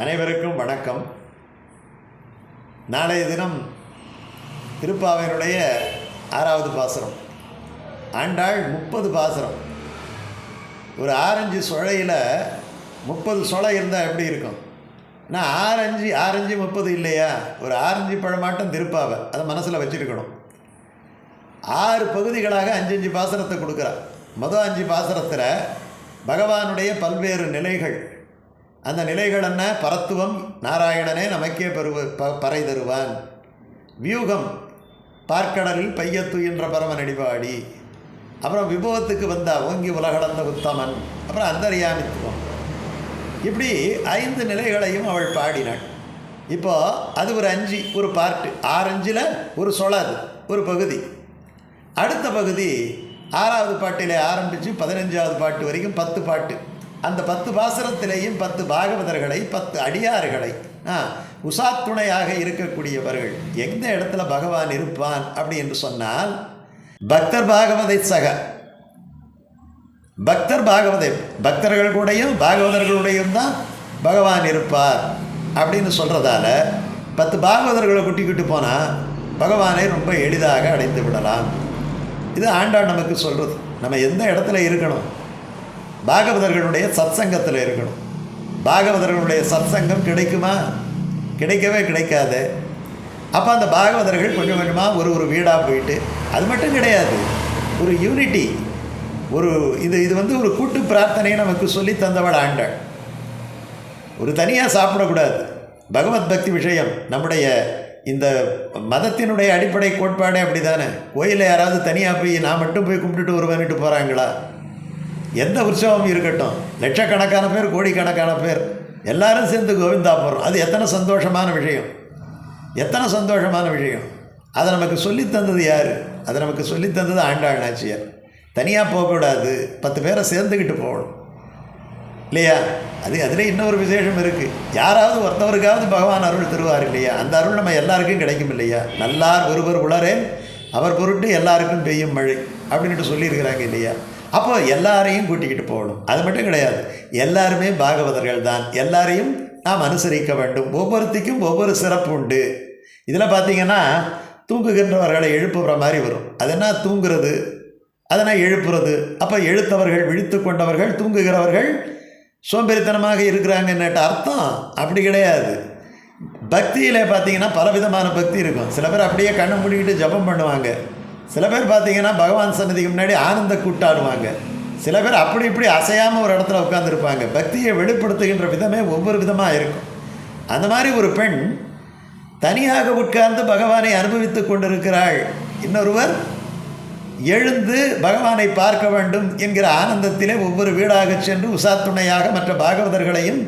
அனைவருக்கும் வணக்கம். நாளைய தினம் திருப்பாவையினுடைய ஆறாவது பாசுரம். ஆண்டாள் முப்பது பாசுரம். ஒரு ஆரஞ்சு சுழையில் முப்பது சுளை இருந்தால் எப்படி இருக்கும்? நான் ஆரஞ்சு ஆரஞ்சு முப்பது இல்லையா? ஒரு ஆரஞ்சு பழமாட்டம் திருப்பாவை. அதை மனசில் வச்சுருக்கணும். ஆறு பகுதிகளாக அஞ்சஞ்சு அஞ்சு பாசனத்தை கொடுக்குறா. மொதல் அஞ்சு பாசனத்தில் பகவானுடைய பல்வேறு நிலைகள். அந்த நிலைகள் என்ன? பரத்துவம் நாராயணனே நமக்கே பெறுவ ப பறை தருவான். வியூகம் பார்க்கடலில் பையத்துயின்ற பரம நடிபாடி அப்புறம் விபவத்துக்கு வந்தா ஓங்கி உலகளந்த உத்தமன். அப்புறம் அந்தரியாமித்துவம். இப்படி ஐந்து நிலைகளையும் அவள் பாடினாள். இப்போ அது ஒரு அஞ்சு ஒரு பார்ட்டு ஆரஞ்சில் ஒரு சொலாது ஒரு பகுதி. அடுத்த பகுதி ஆறாவது பாட்டிலே ஆரம்பித்து பதினஞ்சாவது பாட்டு வரைக்கும் பத்து பாட்டு. அந்த பத்து பாசுரத்திலேயும் பத்து பாகவதர்களை பத்து அடியார்களை ஆ உசாத்துணையாக இருக்கக்கூடியவர்கள் எந்த இடத்துல பகவான் இருப்பான் அப்படி என்று சொன்னால் பக்தர் பாகவதை சக பக்தர் பாகவதை பக்தர்கள் கூடயும் பாகவதர்களுடையும் தான் பகவான் இருப்பார் அப்படின்னு சொல்கிறதால பத்து பாகவதர்களை குட்டிக்கிட்டு போனால் பகவானை ரொம்ப எளிதாக அடைந்து விடலாம். இது ஆண்டாள் நமக்கு சொல்கிறது நம்ம எந்த இடத்துல இருக்கணும்? பாகவதர்களுடைய சத்சங்கத்தில் இருக்கணும். பாகவதர்களுடைய சத்சங்கம் கிடைக்குமா? கிடைக்கவே கிடைக்காது. அப்போ அந்த பாகவதர்கள் கொஞ்சம் கொஞ்சமாக ஒரு ஒரு வீடாக போயிட்டு அது மட்டும் கிடையாது. ஒரு யூனிட்டி ஒரு இது இது வந்து ஒரு கூட்டு பிரார்த்தனையை நமக்கு சொல்லி தந்தவள் ஆண்டாள் ஒரு தனியாக சாப்பிடக்கூடாது. பகவத் பக்தி விஷயம் நம்முடைய இந்த மதத்தினுடைய அடிப்படை கோட்பாடே அப்படி தானே கோயிலில் யாராவது தனியாக போய் நான் மட்டும் போய் கும்பிட்டுட்டு வருவேன்ட்டு போகிறாங்களா எந்த உற்சவம் இருக்கட்டும். லட்சக்கணக்கான பேர் கோடிக்கணக்கான பேர். எல்லாரும் சேர்ந்து கோவிந்தா போகிறோம் அது எத்தனை சந்தோஷமான விஷயம். எத்தனை சந்தோஷமான விஷயம். அதை நமக்கு சொல்லித் தந்தது யார்? அதை நமக்கு சொல்லித் தந்தது ஆண்டாள் நாச்சியார். தனியாக போகக்கூடாது பத்து பேரை சேர்ந்துக்கிட்டு போகணும். இல்லையா? அது அதில் இன்னொரு விசேஷம் இருக்குது யாராவது ஒருத்தவருக்காவது பகவான் அருள் தருவார் இல்லையா? அந்த அருள் நம்ம எல்லாருக்கும் கிடைக்கும் இல்லையா? நல்லார் ஒருவர் உளரே அவர் பொருட்டு எல்லாருக்கும் பெய்யும் மழை. அப்படின்ட்டு சொல்லியிருக்கிறாங்க இல்லையா? அப்போ எல்லாரையும் கூட்டிக்கிட்டு போகணும். அது மட்டும் கிடையாது. எல்லாருமே பாகவதர்கள் தான் எல்லாரையும் நாம் அனுசரிக்க வேண்டும். ஒவ்வொருத்திக்கும் ஒவ்வொரு சிறப்பு உண்டு. இதில் பார்த்தீங்கன்னா தூங்குகின்றவர்களை எழுப்புகிற மாதிரி வரும். அது என்ன? தூங்குறது. அதனால் எழுப்புறது. அப்போ எழுத்தவர்கள் விழித்து கொண்டவர்கள் தூங்குகிறவர்கள் சோம்பேறித்தனமாக இருக்கிறாங்கன்னுட்ட அர்த்தம்? அப்படி கிடையாது. பக்தியில் பார்த்தீங்கன்னா பலவிதமான பக்தி இருக்கும். சில பேர் அப்படியே கண்ணை மூடிக்கிட்டு ஜபம் பண்ணுவாங்க. சில பேர் பார்த்தீங்கன்னா பகவான் சன்னதிக்கு முன்னாடி ஆனந்த கூட்டாடுவாங்க. சில பேர் அப்படி இப்படி அசையாமல் ஒரு இடத்துல உட்காந்துருப்பாங்க பக்தியை வெளிப்படுத்துகின்ற விதமே ஒவ்வொரு விதமாக இருக்கும். அந்த மாதிரி ஒரு பெண் தனியாக உட்கார்ந்து பகவானை அனுபவித்து கொண்டிருக்கிறாள். இன்னொருவர் எழுந்து பகவானை பார்க்க வேண்டும் என்கிற ஆனந்தத்திலே ஒவ்வொரு வீடாக சென்று உசாத்துணையாக மற்ற பாகவதர்களையும்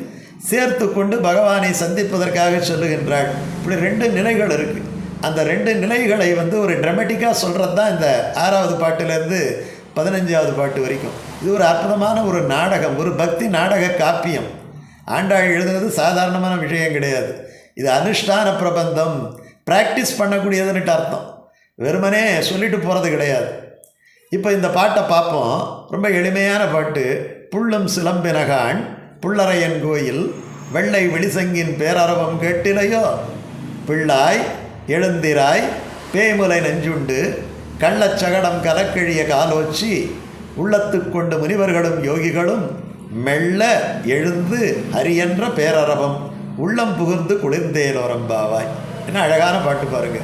சேர்த்து கொண்டு பகவானை சந்திப்பதற்காக சொல்லுகின்றாள். இப்படி ரெண்டு நிலைகள் இருக்குது அந்த ரெண்டு நிலைகளை வந்து ஒரு ட்ரமெட்டிக்காக சொல்கிறது தான் இந்த ஆறாவது பாட்டிலேருந்து பதினஞ்சாவது பாட்டு வரைக்கும். இது ஒரு அற்புதமான ஒரு நாடகம் ஒரு பக்தி நாடக காப்பியம். ஆண்டாள் எழுதுனது சாதாரணமான விஷயம் கிடையாது. இது அனுஷ்டான பிரபந்தம். ப்ராக்டிஸ் பண்ணக்கூடியதுன்னுட்டு அர்த்தம். வெறுமனே சொல்லிட்டு போகிறது கிடையாது. இப்போ இந்த பாட்டை பார்ப்போம். ரொம்ப எளிமையான பாட்டு. புள்ளும் சிலம்பினகான் புள்ளரையன் கோயில் வெள்ளை வெளிசங்கின் பேரரவம் கேட்டிலையோ? பிள்ளாய் எழுந்திராய் பேய்முலை நெஞ்சுண்டு கள்ளச்சகடம் கலக்கெழிய காலோச்சி உள்ளத்துக்கொண்டு முனிவர்களும் யோகிகளும் மெல்ல எழுந்து ஹரியன்ற பேரரவம் உள்ளம் புகுந்து குளிர்ந்தேலோரம்பாவாய் என்ன அழகான பாட்டு பாருங்க.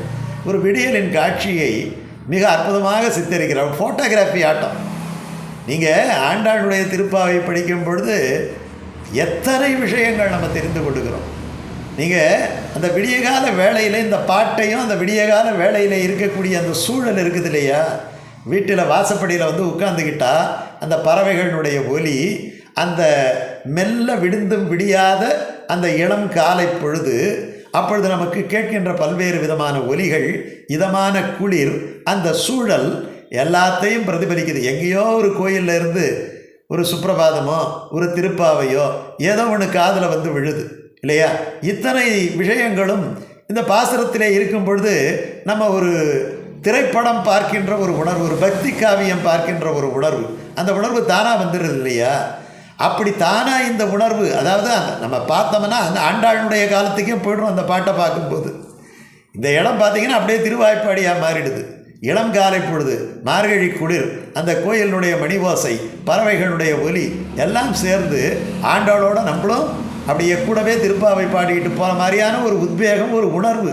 ஒரு விடியலின் காட்சியை மிக அற்புதமாக சித்தரிக்கிறார் ஃபோட்டோகிராஃபி ஆட்டம். நீங்கள் ஆண்டாளுடைய திருப்பாவை படிக்கும் பொழுது எத்தனை விஷயங்கள் நம்ம தெரிந்து கொள்கிறோம் நீங்கள் அந்த விடியகால வேலையில் இந்த பாட்டையும் அந்த விடியகால வேலையில் இருக்கக்கூடிய அந்த சூழல் இருக்குது இல்லையா? வீட்டில் வாசப்படியில் வந்து உட்காந்துக்கிட்டா அந்த பறவைகளினுடைய ஒலி அந்த மெல்ல விடுந்தும் விடியாத அந்த இளம் காலை பொழுது அப்பொழுது நமக்கு கேட்கின்ற பல்வேறு விதமான ஒலிகள் இதமான குளிர் அந்த சூழல் எல்லாத்தையும் பிரதிபலிக்குது. எங்கேயோ ஒரு கோயிலில் இருந்து ஒரு சுப்பிரபாதமோ ஒரு திருப்பாவையோ ஏதோ ஒன்று காதில் வந்து விழுது. இல்லையா? இத்தனை விஷயங்களும் இந்த பாசுரத்திலே இருக்கும் பொழுது நம்ம ஒரு திரைப்படம் பார்க்கின்ற ஒரு உணர்வு ஒரு பக்தி காவியம் பார்க்கின்ற ஒரு உணர்வு அந்த உணர்வு தானாக வந்துடுது இல்லையா? அப்படி தானாக இந்த உணர்வு அதாவது அந்த நம்ம பார்த்தோம்னா அந்த ஆண்டாளுடைய காலத்துக்கே போய்டும் அந்த பாட்டை பார்க்கும்போது. இந்த இடம் பார்த்தீங்கன்னா அப்படியே திருவாய்ப்பாடியாக மாறிடுது. இளம் காலை பொழுது மார்கழி குளிர் அந்த கோயிலினுடைய மணிவாசை பறவைகளுடைய ஒலி எல்லாம் சேர்ந்து ஆண்டாளோட நம்மளும் அப்படியே கூடவே திருப்பாவை பாடிக்கிட்டு போகிற மாதிரியான ஒரு உத்வேகம் ஒரு உணர்வு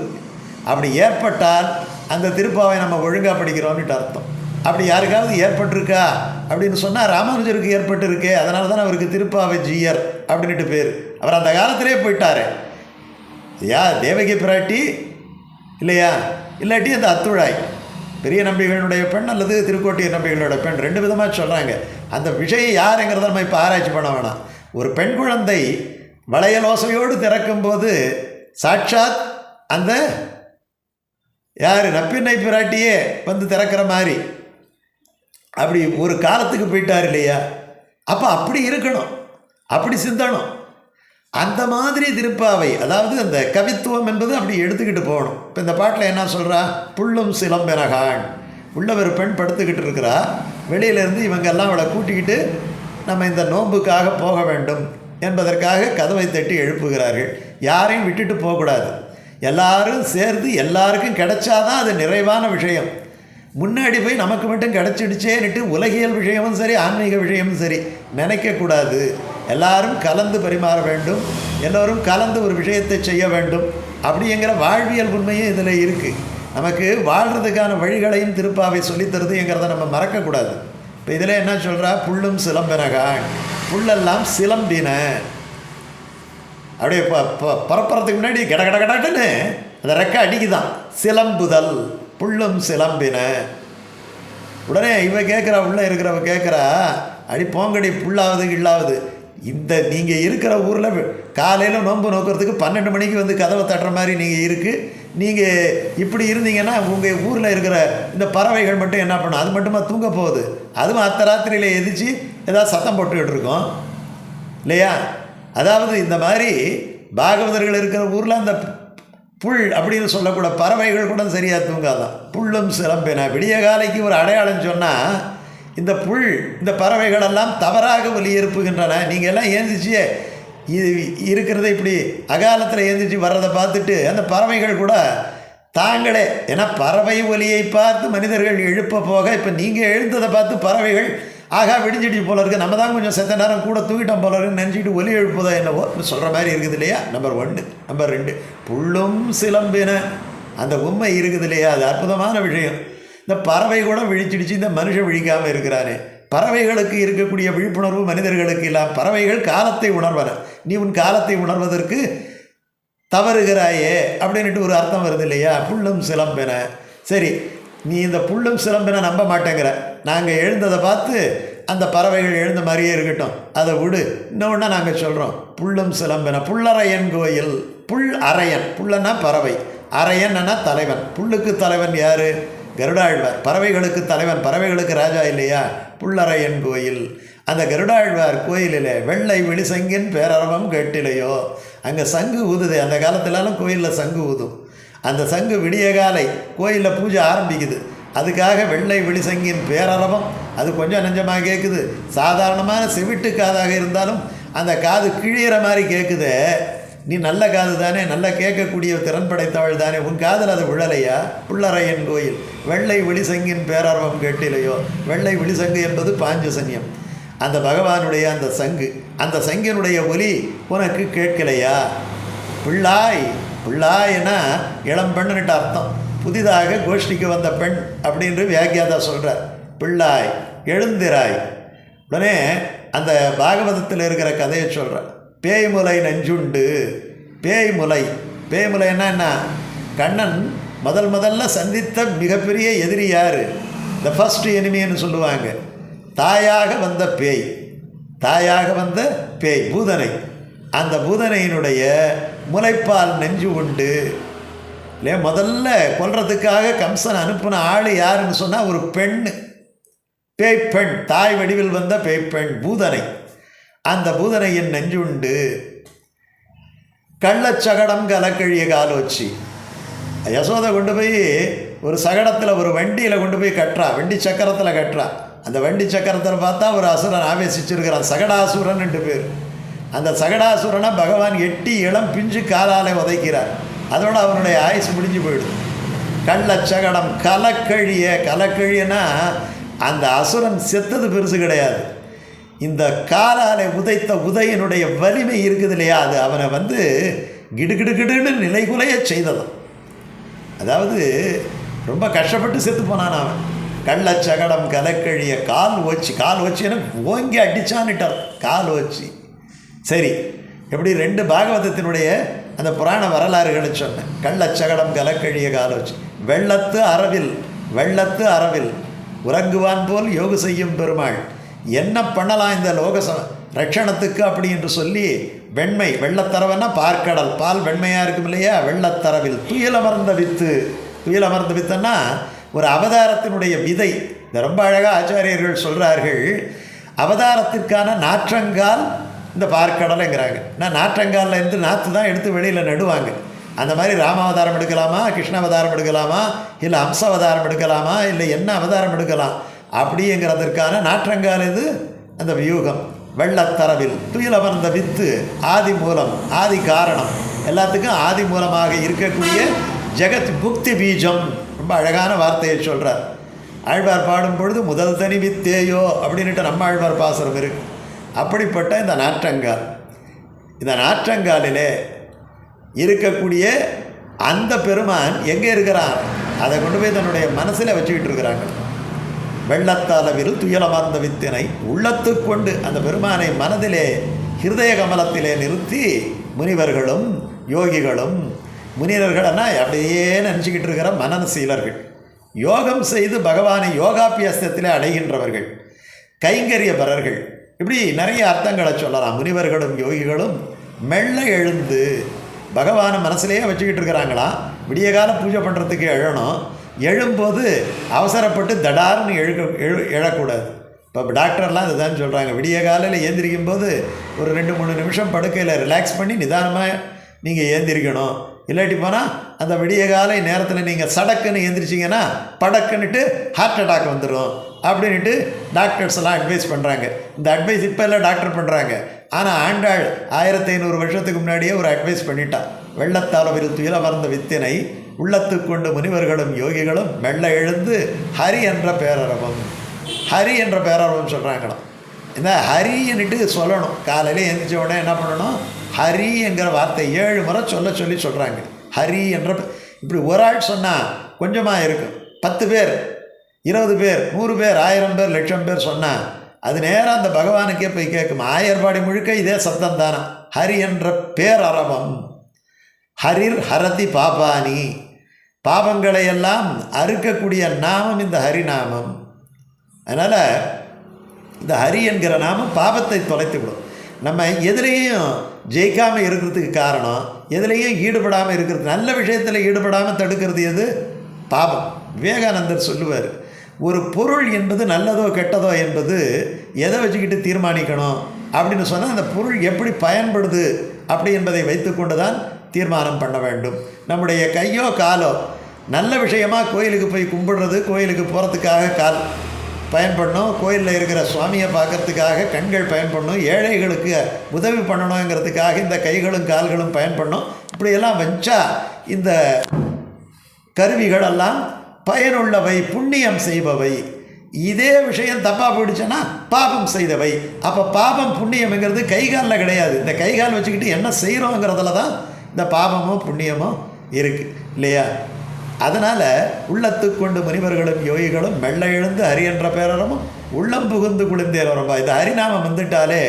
அப்படி ஏற்பட்டால் அந்த திருப்பாவை நம்ம ஒழுங்காக படிக்கிறோம்னுட்டு அர்த்தம். அப்படி யாருக்காவது ஏற்பட்டிருக்கா? அப்படின்னு சொன்னால் ராமானுஜருக்கு ஏற்பட்டிருக்கே அதனால தான் அவருக்கு திருப்பாவை ஜீயர் அப்படின்ட்டு பேர். அவர் அந்த காலத்திலே போயிட்டார். யா தேவகி பிராட்டி இல்லையா? இல்லாட்டி அந்த அத்துழாய். பெரிய நம்பிகளுடைய பெண் அல்லது திருக்கோட்டிய நம்பிகளோட பெண் ரெண்டு விதமாக சொல்கிறாங்க அந்த விஷயம் யாருங்கிறத நம்ம இப்போ ஆராய்ச்சி பண்ண வேணாம். ஒரு பெண் குழந்தை வளையலோசையோடு திறக்கும்போது சாட்சாத் அந்த யார்? நப்பின்னை பிராட்டியே வந்து திறக்கிற மாதிரி. அப்படி ஒரு காலத்துக்கு போயிட்டார் இல்லையா? அப்போ அப்படி இருக்கணும். அப்படி சிந்தணும். அந்த மாதிரி திருப்பாவை அதாவது அந்த கவித்துவம் என்பது அப்படி எடுத்துக்கிட்டு போகணும். இப்போ இந்த பாட்டில் என்ன சொல்கிறா புள்ளும் சிலம்பெனகான். உள்ள ஒரு பெண் படுத்துக்கிட்டு இருக்கிறா. வெளியிலேருந்து இவங்கெல்லாம் அவளை கூட்டிக்கிட்டு நம்ம இந்த நோன்புக்காக போக வேண்டும். என்பதற்காக கதவை தட்டி எழுப்புகிறார்கள். யாரையும் விட்டுட்டு போகக்கூடாது. எல்லாரும் சேர்ந்து எல்லாருக்கும் கிடைச்சாதான் அது நிறைவான விஷயம். முன்னாடி போய் நமக்கு மட்டும் கிடச்சிடுச்சேன்னுட்டு உலகியல் விஷயமும் சரி ஆன்மீக விஷயமும் சரி நினைக்கக்கூடாது. எல்லாரும் கலந்து பரிமாற வேண்டும். எல்லோரும் கலந்து ஒரு விஷயத்தை செய்ய வேண்டும். அப்படிங்கிற வாழ்வியல் உண்மையும் இதில் இருக்குது நமக்கு வாழ்கிறதுக்கான வழிகளையும் திருப்பாவை சொல்லித்தருதுங்கிறத நம்ம மறக்கக்கூடாது. இப்போ இதில் என்ன சொல்கிறா புல்லும் சிலம்பெனகான். புல்லெல்லாம் சிலம்பின. அப்படியே ப ப- பரப்புறதுக்கு முன்னாடி கட கட கடன்னு அந்த ரெக்கை அடிக்குதான். சிலம்புதல் புல்லும் சிலம்பின. உடனே இவ கேட்குறா உள்ளே இருக்கிறவ கேட்குறா அடி போங்கடி புல்லாவது இல்லாவது இந்த நீங்கள் இருக்கிற ஊரில் காலையில் நோன்பு நோக்கிறதுக்கு பன்னெண்டு மணிக்கு வந்து கதவை தட்டுற மாதிரி நீங்கள் இருக்குது நீங்கள் இப்படி இருந்தீங்கன்னா உங்கள் ஊரில் இருக்கிற இந்த பறவைகள் மட்டும் என்ன பண்ணும்? அது மட்டுமா தூங்க போகுது? அதுவும் அத்த ராத்திரியில் எதிர்த்து ஏதாவது சத்தம் போட்டுக்கிட்டு இருக்கோம். இல்லையா? அதாவது இந்த மாதிரி பாகவதர்கள் இருக்கிற ஊரில் அந்த புல் அப்படின்னு சொல்லக்கூட பறவைகள் கூட சரியாக தூங்காதான். புல்லும் சிலம்பின. விடிய காலைக்கு ஒரு அடையாளம் சொன்னால் இந்த புல் இந்த பறவைகளெல்லாம் தவறாக ஒலி எழுப்புகின்றன நீங்கள் எல்லாம் ஏந்திச்சியே இது இருக்கிறத இப்படி அகாலத்தில் எழுந்திரிச்சு வர்றதை பார்த்துட்டு அந்த பறவைகள் கூட தாங்களே ஏன்னா பறவை ஒலியை பார்த்து மனிதர்கள் எழுப்ப போக இப்போ நீங்கள் எழுந்ததை பார்த்து பறவைகள் ஆகா விடிஞ்சிடுச்சு போல இருக்கு. நம்ம தான் கொஞ்சம் செத்த நேரம் கூட தூக்கிட்டோம் போல இருக்குன்னு நினச்சிட்டு ஒலி எழுப்புதா என்னவோ சொல்கிற மாதிரி இருக்குது இல்லையா? நம்பர் ஒன்று நம்பர் ரெண்டு. புள்ளும் சிலம்பின. அந்த உண்மை இருக்குது இல்லையா? அது அற்புதமான விஷயம். இந்த பறவை கூட விழிச்சிடுச்சு இந்த மனுஷன் விழிக்காமல் இருக்கிறானே. பறவைகளுக்கு இருக்கக்கூடிய விழிப்புணர்வு மனிதர்களுக்கு இல்லாம பறவைகள் காலத்தை உணர்வன. நீ உன் காலத்தை உணர்வதற்கு தவறுகிறாயே அப்படின்ட்டு ஒரு அர்த்தம் வருது இல்லையா? புல்லும் சிலம்பென. சரி நீ இந்த புல்லும் சிலம்பென நம்ப மாட்டேங்கிற. நாங்கள் எழுந்ததை பார்த்து அந்த பறவைகள் எழுந்த மாதிரியே இருக்கட்டும். அதை விடு. இன்னொன்று நாங்கள் சொல்கிறோம் புல்லும் சிலம்பென. புல்லறையன் கோயில். புல் அரையன் புல்லன்னா பறவை. அரையன்னா தலைவன். புல்லுக்கு தலைவன் யார்? கருடாழ்வார். பறவைகளுக்கு தலைவன் பறவைகளுக்கு ராஜா இல்லையா? புல்லறையன் கோயில். அந்த கருடாழ்வார் கோயிலில் வெள்ளை வெளிசங்கின் பேரரவம் கேட்டிலையோ? அங்கே சங்கு ஊதுது. அந்த காலத்துலலாம் கோயிலில் சங்கு ஊதும். அந்த சங்கு விடிய காலை கோயிலில் பூஜை ஆரம்பிக்குது. அதுக்காக வெள்ளை வெளிசங்கின் பேரரவம். அது கொஞ்சம் நெஞ்சமாக கேட்குது சாதாரணமான செவிட்டு காதாக இருந்தாலும் அந்த காது கிழியிற மாதிரி கேட்குதே நீ நல்ல காது தானே நல்லா கேட்கக்கூடிய திறன் படைத்தவள் தானே உன் காதில் அது விழலையா புள்ளரையன் கோயில். வெள்ளை வெளிசங்கின் பேரர்வம் கேட்டிலையோ? வெள்ளை விழிசங்கு என்பது பாஞ்சசன்யம். அந்த பகவானுடைய அந்த சங்கு அந்த சங்கினுடைய ஒலி உனக்கு கேட்கலையா? பிள்ளாய் பிள்ளாய்னா இளம் பெண்ணுன்ட்டு அர்த்தம். புதிதாக கோஷ்டிக்கு வந்த பெண் அப்படின்னு வியாக்கியாதா சொல்கிறார் பிள்ளாய் எழுந்திராய். உடனே அந்த பாகவதத்தில் இருக்கிற கதையை சொல்கிறார் பேய்முலை நஞ்சுண்டு. பேய்முலை. பேய்முலைன்னா என்ன? கண்ணன் முதல் முதல்ல சந்தித்த மிகப்பெரிய எதிரி யார்? த ஃபஸ்ட் எனிமின்னு சொல்லுவாங்க. தாயாக வந்த பேய். தாயாக வந்த பேய் பூதனை. அந்த பூதனையினுடைய முளைப்பால் நெஞ்சு உண்டு. இல்லையா முதல்ல கொல்றதுக்காக கம்சன் அனுப்பின ஆள் யாருன்னு சொன்னால் ஒரு பெண் பேய் பெண் தாய் வடிவில் வந்த பேய் பெண் பூதனை. அந்த பூதனையின் நெஞ்சுண்டு. கள்ளச்சகடம் கலக்கழிய காலோச்சி. யசோதை கொண்டு போய் ஒரு சகடத்தில் ஒரு வண்டியில் கொண்டு போய் கட்டுறா. வண்டி சக்கரத்தில் கட்டுறா. அந்த வண்டி சக்கரத்தில் பார்த்தா ஒரு அசுரன் ஆவேசிச்சிருக்கிறான். சகடாசுரன் ரெண்டு பேர். அந்த சகடாசுரனை பகவான் எட்டி இளம் பிஞ்சு காலாலே உதைக்கிறார். அதோட அவனுடைய ஆயுசு முடிஞ்சு போயிடும் கள்ளச்சகடம் கலக்கழிய கலக்கழியனா அந்த அசுரன் செத்தது பெருசு கிடையாது. இந்த காலாலை உதைத்த உதையினுடைய வலிமை இருக்குது இல்லையா? அது அவனை வந்து கிடுகிடுகிடுன்னு நிலைகுலைய செய்ததாம் அதாவது ரொம்ப கஷ்டப்பட்டு செத்து போனான் அவன். கள்ளச்சகடம் கலக்கழிய கால் வச்சு கால் வச்சு எனக்கு ஓங்கி அடிச்சான்னுட்டார். கால் வச்சு சரி எப்படி ரெண்டு பாகவதத்தினுடைய அந்த புராண வரலாறுகளை சொன்னேன். கள்ளச்சகடம் கலக்கழிய கால் வச்சு வெள்ளத்து அரவில் வெள்ளத்து அரவில் உறங்குவான் போல் யோகு செய்யும் பெருமாள். என்ன பண்ணலாம் இந்த லோக ச ரட்சணத்துக்கு அப்படி என்று சொல்லி வெண்மை வெள்ளத்தரவன்னா பார்க்கடல். பால் வெண்மையாக இருக்கும் இல்லையா? வெள்ளத்தரவில். துயிலமர்ந்த வித்து. துயிலமர்ந்த வித்துன்னா ஒரு அவதாரத்தினுடைய விதை. இந்த ரொம்ப அழகாக ஆச்சாரியர்கள் சொல்கிறார்கள் அவதாரத்திற்கான நாற்றங்கால் இந்த பார்க்கடலைங்கிறாங்க. நான் நாற்றங்காலில் இருந்து நாற்று தான் எடுத்து வெளியில் நடுவாங்க. அந்த மாதிரி ராமாவதாரம் எடுக்கலாமா? கிருஷ்ண அவதாரம் எடுக்கலாமா? இல்லை அம்ச அவதாரம் எடுக்கலாமா? இல்லை என்ன அவதாரம் எடுக்கலாம்? அப்படிங்கிறதற்கான நாற்றங்கால் இது அந்த வியூகம். வெள்ளத்தரவில் துயிலமர்ந்த வித்து ஆதி மூலம் ஆதி காரணம். எல்லாத்துக்கும் ஆதி மூலமாக இருக்கக்கூடிய ஜெகத் புக்தி பீஜம். ரொம்ப அழகான வார்த்தையை சொல்கிறார் ஆழ்வார் பாடும் பொழுது முதல் தனி வித்தேயோ அப்படின்ட்டு நம்ம ஆழ்வார் பாசுரம் இருக்கு. அப்படிப்பட்ட இந்த நாற்றங்கால். இந்த நாற்றங்காலிலே இருக்கக்கூடிய அந்த பெருமான் எங்கே இருக்கிறான்? அதை கொண்டு போய் தன்னுடைய மனசில் வச்சுக்கிட்டு இருக்கிறாங்க. வெள்ளத்தளவில் துயலமர்ந்த வித்தினை உள்ளத்து கொண்டு அந்த பெருமானை மனதிலே ஹிருதய கமலத்திலே நிறுத்தி முனிவர்களும் யோகிகளும் முனிவர்கள்னா அப்படியே நினச்சிக்கிட்டு இருக்கிற மனநசீலர்கள். யோகம் செய்து பகவானை யோகாபியாசத்திலே அடைகின்றவர்கள். கைங்கரியபரர்கள் இப்படி நிறைய அர்த்தங்களை சொல்லலாம். முனிவர்களும் யோகிகளும் மெல்ல எழுந்து பகவானை மனசுலேயே வச்சுக்கிட்டு இருக்கிறாங்களா? விடிய காலம் பூஜை பண்ணுறதுக்கு எழணும். எழும்போது அவசரப்பட்டு தடார்னு எழுக்க எழு எழக்கூடாது. இப்போ டாக்டர்லாம் இதுதான் சொல்கிறாங்க விடிய காலையில் ஏந்திரிக்கும் போது ஒரு ரெண்டு மூணு நிமிஷம் படுக்கையில் ரிலாக்ஸ் பண்ணி நிதானமாக நீங்கள் ஏந்திரிக்கணும். இல்லாட்டி போனால் அந்த விடிய காலை நேரத்தில் நீங்கள் சடக்குன்னு ஏந்திரிச்சிங்கன்னா படக்குன்னுட்டு ஹார்ட் அட்டாக் வந்துடும் அப்படின்ட்டு டாக்டர்ஸ் எல்லாம் அட்வைஸ் பண்ணுறாங்க இந்த அட்வைஸ் இப்போ எல்லாம் டாக்டர் பண்ணுறாங்க ஆனால் ஆண்டாள் ஆயிரத்தி ஐநூறு வருஷத்துக்கு முன்னாடியே ஒரு அட்வைஸ் பண்ணிட்டான் வெள்ளத்தாளவில் துயிலமர்ந்த வித்தினை உள்ளத்து கொண்டு முனிவர்களும் யோகிகளும் மெல்ல எழுந்து ஹரி என்ற பேரரவம் ஹரி என்ற பேரரவம் சொல்கிறாங்களாம் இந்த ஹரின்னுட்டு சொல்லணும். காலையில் எழுந்திரிச்ச உடனே என்ன பண்ணணும்? ஹரி என்கிற வார்த்தை ஏழு முறை சொல்ல சொல்லி சொல்கிறாங்க ஹரி என்ற இப்படி ஒரு ஆள் சொன்னால் கொஞ்சமாக இருக்கும். பத்து பேர் இருபது பேர் நூறு பேர் ஆயிரம் பேர் லட்சம் பேர் சொன்னால் அது நேராக அந்த பகவானுக்கே போய் கேட்கும். ஆயர்பாடி முழுக்க இதே சத்தம் தானே? ஹரி என்ற பேரரவம் ஹரிர் ஹரதி பாபானி. பாபங்களை எல்லாம் அறுக்கக்கூடிய நாமம் இந்த ஹரிநாமம். அதனால் இந்த ஹரி என்கிற நாமம் பாபத்தை தொலைத்துவிடும். நம்ம எதுலேயும் ஜெயிக்காமல் இருக்கிறதுக்கு காரணம் எதுலேயும் ஈடுபடாமல் இருக்கிறது நல்ல விஷயத்தில் ஈடுபடாமல் தடுக்கிறது எது? பாபம். விவேகானந்தர் சொல்லுவார் ஒரு பொருள் என்பது நல்லதோ கெட்டதோ என்பது எதை வச்சுக்கிட்டு தீர்மானிக்கணும்? அப்படின்னு சொன்னால் அந்த பொருள் எப்படி பயன்படுது அப்படி என்பதை வைத்துக்கொண்டு தான் தீர்மானம் பண்ண வேண்டும். நம்முடைய கையோ காலோ நல்ல விஷயமா கோயிலுக்கு போய் கும்பிடுறது கோயிலுக்கு போகிறதுக்காக கால் பயன்படணும். கோயிலில் இருக்கிற சுவாமியை பார்க்கறதுக்காக கண்கள் பயன்படணும். ஏழைகளுக்கு உதவி பண்ணணுங்கிறதுக்காக இந்த கைகளும் கால்களும் பயன்படணும். இப்படியெல்லாம் வச்சா இந்த கருவிகளெல்லாம் பயனுள்ளவை புண்ணியம் செய்பவை. இதே விஷயம் தப்பாக போயிடுச்சுன்னா பாபம் செய்தவை. அப்போ பாபம் புண்ணியம்ங்கிறது கை காலில் கிடையாது. இந்த கை கால் வச்சுக்கிட்டு என்ன செய்கிறோங்கிறதுல தான் இந்த பாபமோ புண்ணியமோ இருக்குது இல்லையா? அதனால் உள்ளத்து கொண்டு முனிவர்களும் யோகிகளும் மெல்ல எழுந்து ஹரி என்ற பேரரமும் உள்ளம் புகுந்து குளிர்ந்தேரம்பா இது ஹரிநாமம் வந்துட்டாலே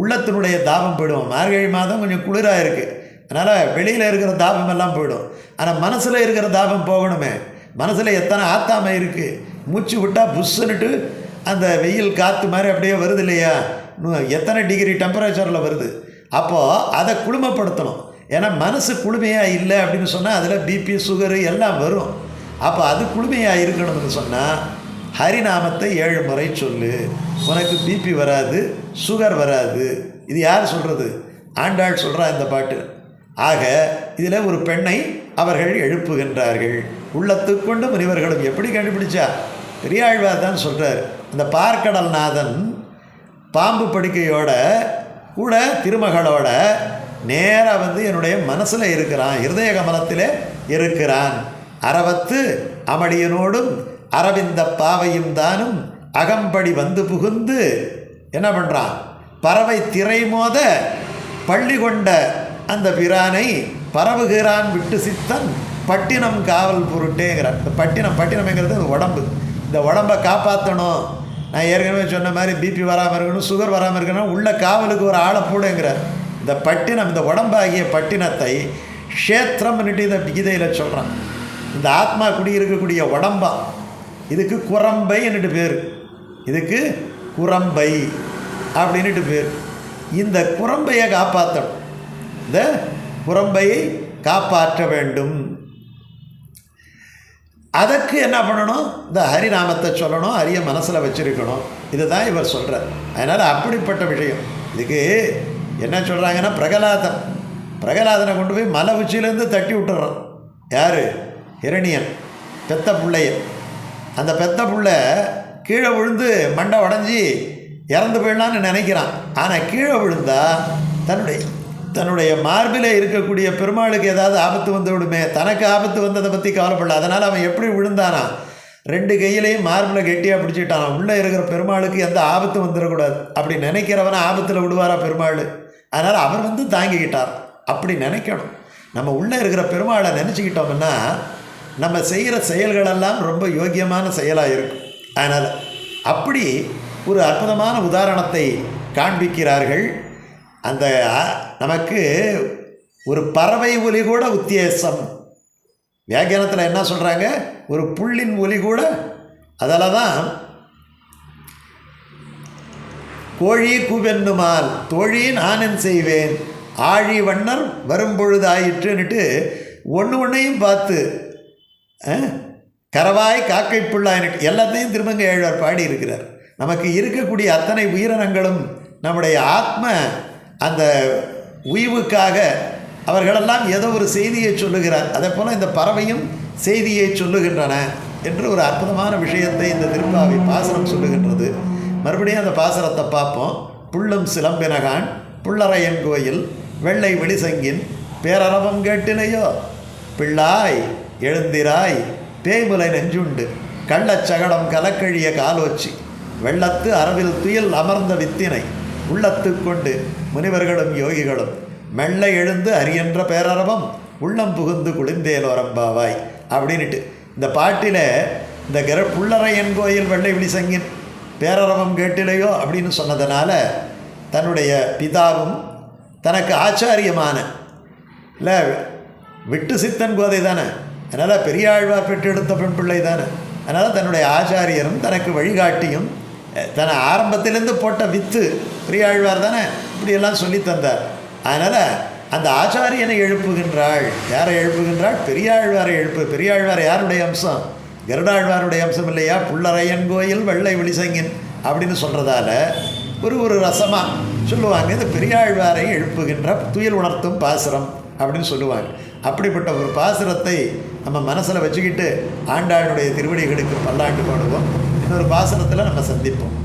உள்ளத்தினுடைய தாபம் போயிடும். மார்கழி மாதம் கொஞ்சம் குளிராக இருக்குது அதனால் வெளியில் இருக்கிற தாபம் எல்லாம் போயிடும். ஆனால் மனசில் இருக்கிற தாபம் போகணுமே. மனசில் எத்தனை ஆத்தாமை இருக்குது மூச்சு விட்டால் புஷ்ஷுன்னுட்டு அந்த வெயில் காற்று மாதிரி அப்படியே வருது இல்லையா? எத்தனை டிகிரி டெம்பரேச்சரில் வருது? அப்போது அதை குளுமைப்படுத்தணும். ஏன்னா மனசு குளுமையாக இல்லை அப்படின்னு சொன்னால் அதில் பிபி சுகரு எல்லாம் வரும். அப்போ அது குளுமையாக இருக்கணும்னு சொன்னால் ஹரிநாமத்தை ஏழு முறை சொல்லு. உனக்கு பிபி வராது சுகர் வராது. இது யார் சொல்கிறது ஆண்டாள் சொல்கிறா இந்த பாட்டு. ஆக இதில் ஒரு பெண்ணை அவர்கள் எழுப்புகின்றார்கள். உள்ளத்துக்கொண்டு முனிவர்களும் எப்படி கண்டுபிடிச்சா? பெரியாழ்வார் தான் சொல்கிறார் இந்த பார்க்கடல்நாதன் பாம்பு படுக்கையோட கூட திருமகளோட நேராக வந்து என்னுடைய மனசில் இருக்கிறான் இருதய கமலத்தில் இருக்கிறான். அறவத்து அமடியனோடும் அரவிந்த பாவையும் தானும் அகம்படி வந்து புகுந்து என்ன பண்ணுறான் பறவை திரை மோத பள்ளி கொண்ட அந்த பிரானை பரவுகிறான் விட்டு சித்தன் பட்டினம் காவல் பொருட்டேங்கிறான் இந்த பட்டினம் பட்டினம்ங்கிறது உடம்பு. இந்த உடம்பை காப்பாற்றணும் நான் ஏற்கனவே சொன்ன மாதிரி பிபி வராமல் இருக்கணும் சுகர் வராமல் இருக்கணும் உள்ள காவலுக்கு ஒரு ஆளை போடுங்கிறார். இந்த பட்டினம் இந்த உடம்பாகிய பட்டினத்தை க்ஷேத்திரம்னுட்டு இதை கீதையில் சொல்கிறான் இந்த ஆத்மா குடியிருக்கக்கூடிய உடம்பா? இதுக்கு குரம்பை என்னட்டு பேர். இதுக்கு குரம்பை அப்படின்னுட்டு பேர். இந்த குரம்பையை காப்பாற்றணும் இந்த குரம்பையை காப்பாற்ற வேண்டும். அதற்கு என்ன பண்ணணும்? இந்த ஹரிநாமத்தை சொல்லணும் ஹரிய மனசில் வச்சுருக்கணும். இதுதான் இவர் சொல்கிறார் அதனால் அப்படிப்பட்ட விஷயம். இதுக்கு என்ன சொல்கிறாங்கன்னா பிரகலாதன் பிரகலாதனை கொண்டு போய் மலை உச்சியிலேருந்து தட்டி விட்டுறான். யார்? ஹிரணியன். பெத்த பிள்ளைய அந்த பெத்த பிள்ளை கீழே விழுந்து மண்டை உடஞ்சி இறந்து போயிடலான்னு நினைக்கிறான். ஆனால் கீழே விழுந்தா தன்னுடைய தன்னுடைய மார்பில் இருக்கக்கூடிய பெருமாளுக்கு ஏதாவது ஆபத்து வந்து விடுமே. தனக்கு ஆபத்து வந்ததை பற்றி கவலைப்படல. அதனால் அவன் எப்படி விழுந்தானா? ரெண்டு கையிலையும் மார்பில் கெட்டியாக பிடிச்சிட்டான். உள்ளே இருக்கிற பெருமாளுக்கு எந்த ஆபத்து வந்துடக்கூடாது. அப்படி நினைக்கிறவனை ஆபத்தில் விடுவாரா பெருமாள்? அதனால் அவர் வந்து தாங்கிக்கிட்டார். அப்படி நினைக்கணும். நம்ம உள்ளே இருக்கிற பெருமாளை நினச்சிக்கிட்டோம்னா நம்ம செய்கிற செயல்களெல்லாம் ரொம்ப யோக்கியமான செயலாக இருக்கும். அதனால் அப்படி ஒரு அற்புதமான உதாரணத்தை காண்பிக்கிறார்கள். அந்த நமக்கு ஒரு பறவை ஒலி கூட உத்தியேசம் வியாக்கியானத்தில் என்ன சொல்கிறாங்க ஒரு புள்ளின் ஒலி கூட அதில் தான் கோழி கூவென்னுமால் தோழி நானன் செய்வேன். ஆழி வண்ணர் வரும்பொழுது ஆயிற்றுன்னுட்டு ஒன்று ஒன்றையும் பார்த்து கரவாய் காக்கை புல்லாயினுட்டு எல்லாத்தையும் திருமங்க ஏழ்வார் பாடி இருக்கிறார் நமக்கு இருக்கக்கூடிய அத்தனை உயிரினங்களும் நம்முடைய ஆத்ம அந்த உய்வுக்காக அவர்களெல்லாம் ஏதோ ஒரு செய்தியை சொல்லுகிறார். அதே போல் இந்த பறவையும் செய்தியை சொல்லுகின்றன என்று ஒரு அற்புதமான விஷயத்தை இந்த திருப்பாவை பாசனம் சொல்லுகின்றது. மறுபடியும் அந்த பாசுரத்தை பார்ப்போம். புள்ளும் சிலம்பினகான் புள்ளரையன் கோயில் வெள்ளை வெளிசங்கின் பேரரவம் கேட்டினையோ? பிள்ளாய் எழுந்திராய் பேய்முலை நெஞ்சுண்டு கள்ளச்சகடம் கலக்கழிய காலோச்சி வெள்ளத்து அரவில் துயில் அமர்ந்த வித்தினை உள்ளத்து கொண்டு முனிவர்களும் யோகிகளும் மெல்ல எழுந்து அரியன்ற பேரரவம் உள்ளம் புகுந்து குளிர்ந்தேலோரம்பாவாய் அப்படின்னுட்டு. இந்த பாட்டில் இந்த கர புள்ளரையன் கோயில் வெள்ளை விழிசங்கின் பேரரவம் கேட்டிலையோ அப்படின்னு சொன்னதுனால தன்னுடைய பிதாவும் தனக்கு ஆச்சாரியமான இல்லை விட்டு சித்தன் கோதை தானே. அதனால் பெரியாழ்வார் பெற்றெடுத்த பெண் பிள்ளை தானே. அதனால் தன்னுடைய ஆச்சாரியரும் தனக்கு வழிகாட்டியும் தன் ஆரம்பத்திலேருந்து போட்ட வித்து பெரியாழ்வார் தானே இப்படியெல்லாம் சொல்லி தந்தார். அதனால் அந்த ஆச்சாரியனை எழுப்புகின்றாள். யாரை எழுப்புகின்றாள்? பெரியாழ்வாரை எழுப்பு பெரியாழ்வார் யாருடைய அம்சம்? கருடாழ்வாருடைய அம்சம் இல்லையா? புள்ளரையன் கோயில் வெள்ளை விழிசங்கின் அப்படின்னு சொல்கிறதால ஒரு ஒரு ரசமாக சொல்லுவாங்க. இந்த பெரியாழ்வாரை எழுப்புகின்ற துயில் உணர்த்தும் பாசுரம் அப்படின்னு சொல்லுவாங்க. அப்படிப்பட்ட ஒரு பாசுரத்தை நம்ம மனசில் வச்சுக்கிட்டு ஆண்டாளுடைய திருவடிகளுக்கு பல்லாண்டு போடுவோம். இன்னொரு பாசுரத்தில் நம்ம சந்திப்போம்.